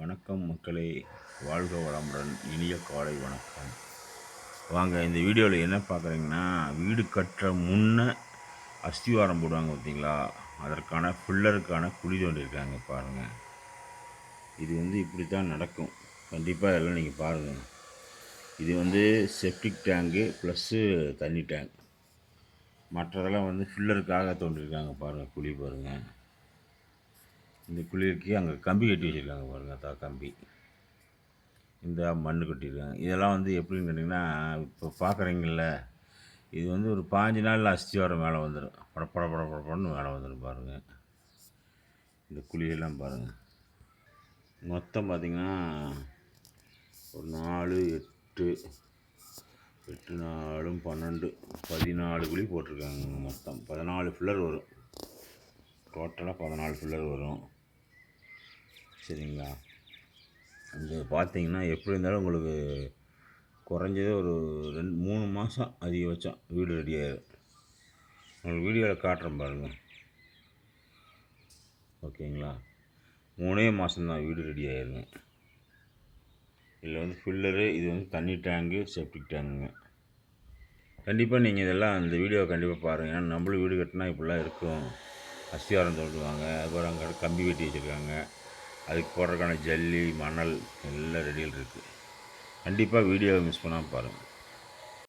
வணக்கம் மக்களே. வாழ்க வளமுடன் இனிய காலை வணக்கம். வாங்க இந்த வீடியோவில் என்ன பார்க்குறீங்கன்னா வீடு கட்டுற முன்ன அஸ்திவாரம் போடுவாங்க பார்த்தீங்களா அதற்கான ஃபில்லருக்கான குழி தோண்டியிருக்காங்க பாருங்கள் இது வந்து இப்படி தான் நடக்கும். கண்டிப்பாக எல்லாம் நீங்கள் பாருங்கள் இது வந்து செப்டிக் டேங்கு ப்ளஸ்ஸு தண்ணி டேங்க் மற்றதெல்லாம் வந்து ஃபில்லருக்காக தோண்டியிருக்காங்க பாருங்கள் குழி பாருங்கள் இந்த குளிருக்கு அங்கே கம்பி கட்டி வச்சுருக்காங்க பாருங்கள் தா கம்பி. இந்த மண் கட்டியிருக்காங்க. இதெல்லாம் வந்து எப்படின்னு கேட்டிங்கன்னா இப்போ பார்க்குறீங்கள இது வந்து ஒரு பாஞ்சு நாளில் அஸ்திவாரம் மேலே வந்துடும் பட பட பட படப்படன்னு மேலே வந்துடும் பாருங்கள் இந்த குழியெல்லாம் பாருங்கள் மொத்தம் பார்த்திங்கன்னா ஒரு நாலு எட்டு எட்டு நாலும் பன்னெண்டு பதினாலு குழி போட்டிருக்காங்க மொத்தம். பதினாலு ஃபில்லர் வரும். டோட்டலாக பதினாலு ஃபில்லர் வரும். சரிங்களா? இங்கே பார்த்தீங்கன்னா எப்படி இருந்தாலும் உங்களுக்கு குறைஞ்சது ஒரு ரெண்டு மூணு மாதம் அதிகபட்சம் வீடு ரெடி ஆகிடும் உங்களுக்கு வீடியோவில் காட்டுறேன் பாருங்கள் ஓகேங்களா? மூணே மாதம்தான் வீடு ரெடி ஆகிருங்க இதில் வந்து ஃபில்லரு இது வந்து தண்ணி டேங்கு செப்டிக் டேங்குங்க கண்டிப்பாக நீங்கள் இதெல்லாம் அந்த வீடியோவை கண்டிப்பாக பாருங்கள் ஏன்னா நம்மளும் வீடு கட்டினா இப்படிலாம் இருக்கும். அஸ்திவாரம் தோண்டுவாங்க அதுக்கப்புறம் அங்கே கம்பி வெட்டி வச்சுருக்காங்க. அதுக்கு போடுறதுக்கான ஜல்லி மணல் எல்லாம் ரெடியில் இருக்குது கண்டிப்பாக வீடியோவை மிஸ் பண்ணாமல் பாருங்கள்